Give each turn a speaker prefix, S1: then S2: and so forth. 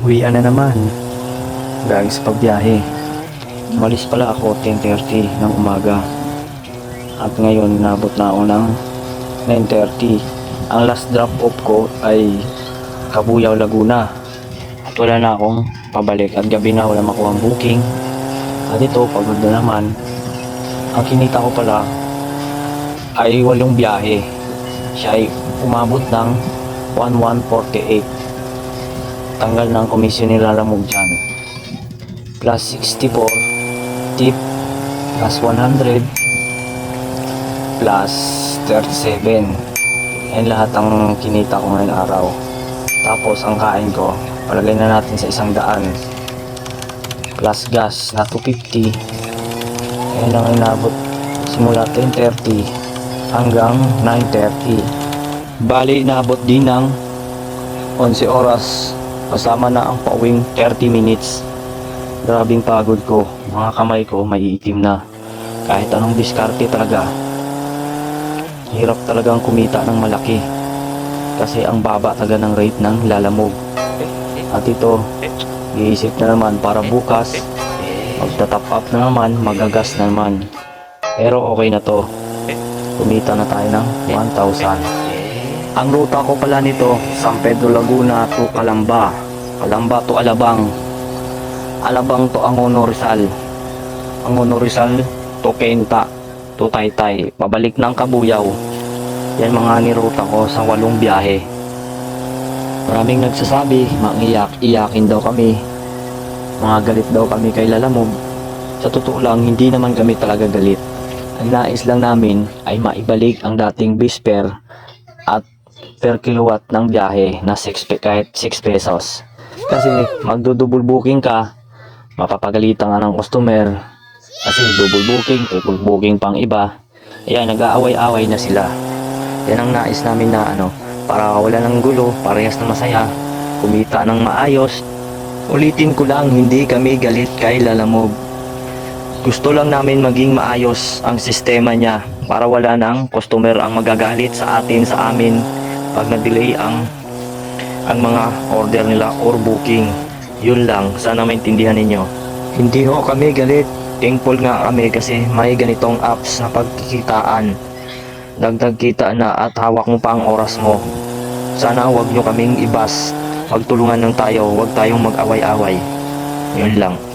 S1: Uwian na naman. Gagi sa pagbiyahe. Malis pala ako 10.30 ng umaga. At ngayon nabot na ako ng 9.30. Ang last drop off ko ay Kabuyaw, Laguna. At wala na akong pabalik. At gabi na wala makuha ang booking. At ito, pagod na naman. Ang kinita ko pala ay walong biyahe. Siya ay umabot ng 1148. Tanggal ng komisyon nila Lamog dyan. Plus 64 tip. Plus 100 plus 37 yan lahat ang kinita ko ngayong araw. Tapos ang kain ko palagay na natin sa isang daan. Plus gas na 250 yan ang inabot simula 10.30 hanggang 9.30 bali inabot din ng 11 oras kasama na ang pauwing 30 minutes Grabing pagod ko. Mga kamay ko maiitim na. Kahit anong diskarte talaga. Hirap talagang kumita ng malaki. Kasi ang baba talaga ng rate ng lalamog. At ito, iisip na naman para bukas. Magta-top up na naman, magagas na naman. Pero okay na to. Kumita na tayo ng 1,000. Ang ruta ko pala nito, San Pedro Laguna to Calamba. Calamba to Alabang. Alabang to Angono Rizal. Angono Rizal to Kenta to Taytay. Pabalik ng Kabuyaw. Yan mga niruta ko sa walong biyahe. Maraming nagsasabi, mangiyak-iyakin daw kami. Mga galit daw kami kay Lalamog. Sa totoo lang, hindi naman kami talaga galit. Ang nais lang namin ay maibalik ang dating bisper at per kilowatt ng biyahe na 6 pe- kahit 6 pesos. Kasi magdo-double booking ka, mapapagalitan ka ng customer kasi double booking, triple booking pang iba. Ayan, nag-aaway-away na sila. Yan ang nais namin na ano, para wala ng gulo, parehas na masaya, kumita ng maayos. Ulitin ko lang, hindi kami galit kay Lalamog. Gusto lang namin maging maayos ang sistema niya para wala nang customer ang magagalit sa atin, sa amin pag na-delay ang ang mga order nila or booking. Yun lang, sana maintindihan ninyo. Hindi ho kami galit. Thankful nga kami kasi may ganitong apps na pagkikitaan. Dagdag kita na at hawak mo pa ang oras mo. Sana wag nyo kaming ibas. Magtulungan lang tayo, wag tayong mag-away-away. Yun lang.